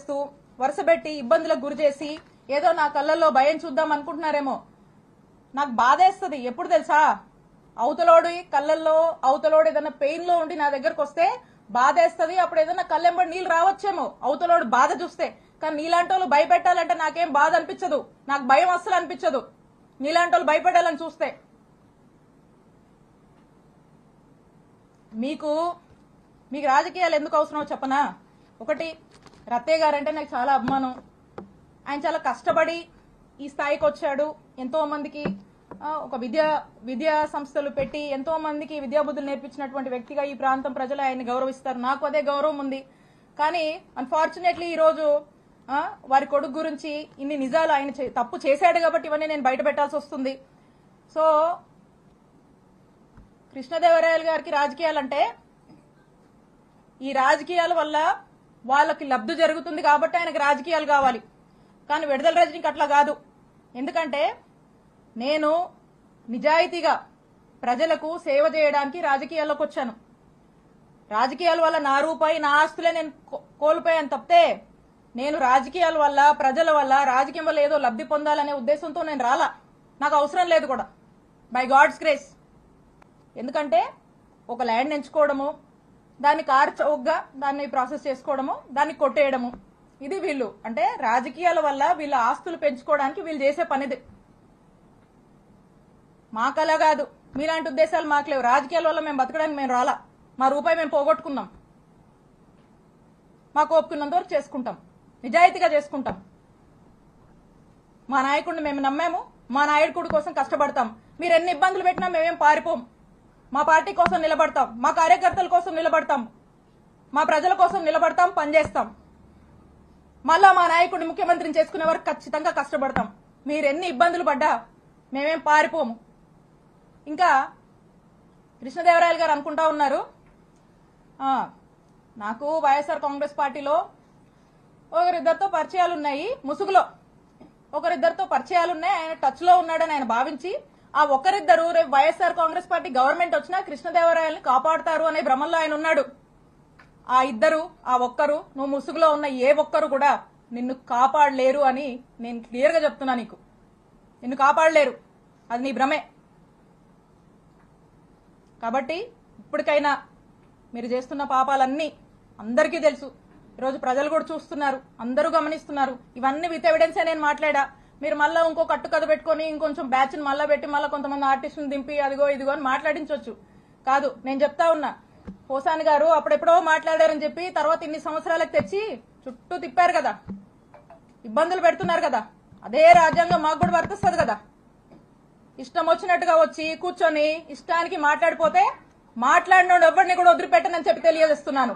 చేస్తూ వరుసబెట్టి ఇబ్బందులకు గురి చేసి ఏదో నా కళ్ళల్లో భయం చూద్దాం అనుకుంటున్నారేమో. నాకు బాధేస్తుంది ఎప్పుడు తెలుసా? అవతలోడి కళ్ళల్లో అవతలోడు ఏదైనా పెయిన్లో ఉండి నా దగ్గరకు వస్తే బాధేస్తుంది అప్పుడు ఏదైనా కళ్ళెంబడి నీళ్ళు రావచ్చేమో. అవతలోడు బాధ చూస్తే. కానీ నీలాంటి వాళ్ళు భయపెట్టాలంటే నాకేం బాధ అనిపించదు. నాకు భయం అస్సలు అనిపించదు. నీలాంటి వాళ్ళు భయపెట్టాలని చూస్తే. మీకు మీకు రాజకీయాలు ఎందుకు అవసరమో చెప్పనా? ఒకటి రత్తయ్య గారు అంటే నాకు చాలా అభిమానం. ఆయన చాలా కష్టపడి ఈ స్థాయికి వచ్చాడు. ఎంతో మందికి ఒక విద్యా విద్యా సంస్థలు పెట్టి ఎంతో మందికి విద్యాబుద్ధులు నేర్పించినటువంటి వ్యక్తిగా ఈ ప్రాంతం ప్రజలు ఆయన్ని గౌరవిస్తారు. నాకు అదే గౌరవం ఉంది. కానీ అన్ఫార్చునేట్లీ ఈరోజు వారి కొడుకు గురించి ఇన్ని నిజాలు ఆయన చే- తప్పు చేశాడు కాబట్టి ఇవన్నీ నేను బయట పెట్టాల్సి వస్తుంది. సో కృష్ణదేవరాయలు గారికి రాజకీయాలంటే ఈ రాజకీయాల వల్ల వాళ్ళకి లబ్ధి జరుగుతుంది కాబట్టి ఆయనకు రాజకీయాలు కావాలి. కానీ విడుదల రజనీకి అట్లా కాదు. ఎందుకంటే నేను నిజాయితీగా ప్రజలకు సేవ చేయడానికి రాజకీయాల్లోకి వచ్చాను. రాజకీయాల వల్ల నా రూపాయి నా ఆస్తులే నేను కో- కోల్పోయాను తప్పితే నేను రాజకీయాల వల్ల ప్రజల వల్ల రాజకీయం వల్ల ఏదో లబ్ధి పొందాలనే ఉద్దేశంతో నేను రాలా. నాకు అవసరం లేదు కూడా. బై గాడ్స్ గ్రేస్ ఎందుకంటే ఒక ల్యాండ్ ఎంచుకోవడము దాన్ని కార్ చౌకగా దాన్ని ప్రాసెస్ చేసుకోవడము దాన్ని కొట్టేయడము. ఇది వీళ్ళు. అంటే రాజకీయాల వల్ల వీళ్ళ ఆస్తులు పెంచుకోవడానికి వీళ్ళు చేసే పనిది. మాకలా కాదు. మీలాంటి ఉద్దేశాలు మాకు లేవు రాజకీయాల వల్ల మేము బతకడానికి మేము రాలా. మా రూపాయి మేము పోగొట్టుకున్నాం. మాకు ఒప్పుకున్నంత వరకు చేసుకుంటాం. నిజాయితీగా చేసుకుంటాం. మా నాయకుడిని మేము నమ్మాము. మా నాయకుడి కోసం కష్టపడతాం. మీరు ఎన్ని ఇబ్బందులు పెట్టినా మేమేం పారిపోం. మా పార్టీ కోసం నిలబడతాం మా కార్యకర్తల కోసం నిలబడతాం మా ప్రజల కోసం నిలబడతాం పనిచేస్తాం. మళ్ళా మా నాయకుడిని ముఖ్యమంత్రిని చేసుకునే వరకు ఖచ్చితంగా కష్టపడతాం. మీరు ఎన్ని ఇబ్బందులు పడ్డా మేమేం పారిపోము. ఇంకా కృష్ణదేవరాయలు గారు అనుకుంటా ఉన్నారు. నాకు వైఎస్ఆర్ కాంగ్రెస్ పార్టీలో ఒకరిద్దరితో పరిచయాలు ఉన్నాయి ముసుగులో. ఒకరిద్దరితో పరిచయాలు ఉన్నాయి ఆయన టచ్లో ఉన్నాడని ఆయన భావించి ఆ ఒకరిద్దరు రేపు వైఎస్ఆర్ కాంగ్రెస్ పార్టీ గవర్నమెంట్ వచ్చినా కృష్ణదేవరాయల్ని కాపాడుతారు అనే భ్రమంలో ఆయన ఉన్నాడు. ఆ ఇద్దరు ఆ ఒక్కరు నువ్వు ముసుగులో ఉన్న ఏ ఒక్కరు కూడా నిన్ను కాపాడలేరు అని నేను క్లియర్గా చెప్తున్నా నీకు. నిన్ను కాపాడలేరు. అది నీ భ్రమే. కాబట్టి ఇప్పటికైనా మీరు చేస్తున్న పాపాలన్నీ అందరికీ తెలుసు. ఈరోజు ప్రజలు కూడా చూస్తున్నారు అందరూ గమనిస్తున్నారు. ఇవన్నీ విత్ ఎవిడెన్సే నేను మాట్లాడా. మీరు మళ్ళీ ఇంకో కట్టు కథ పెట్టుకొని ఇంకొంచెం బ్యాచ్ మళ్ళీ పెట్టి మళ్ళీ కొంతమంది ఆర్టిస్టుని దింపి అదిగో ఇదిగో అని మాట్లాడించవచ్చు కాదు నేను చెప్తా ఉన్నా. పోసాని గారు అప్పుడెప్పుడో మాట్లాడారని చెప్పి తర్వాత ఇన్ని సంవత్సరాలకు తెచ్చి చుట్టూ తిప్పారు కదా. ఇబ్బందులు పెడుతున్నారు కదా. అదే రాజ్యాంగం మాకు కూడా వర్తిస్తుంది కదా. ఇష్టం వచ్చినట్టుగా వచ్చి కూర్చొని ఇష్టానికి మాట్లాడిపోతే మాట్లాడినోడు ఎవరిని కూడా వదిలిపెట్టనని చెప్పి తెలియజేస్తున్నాను.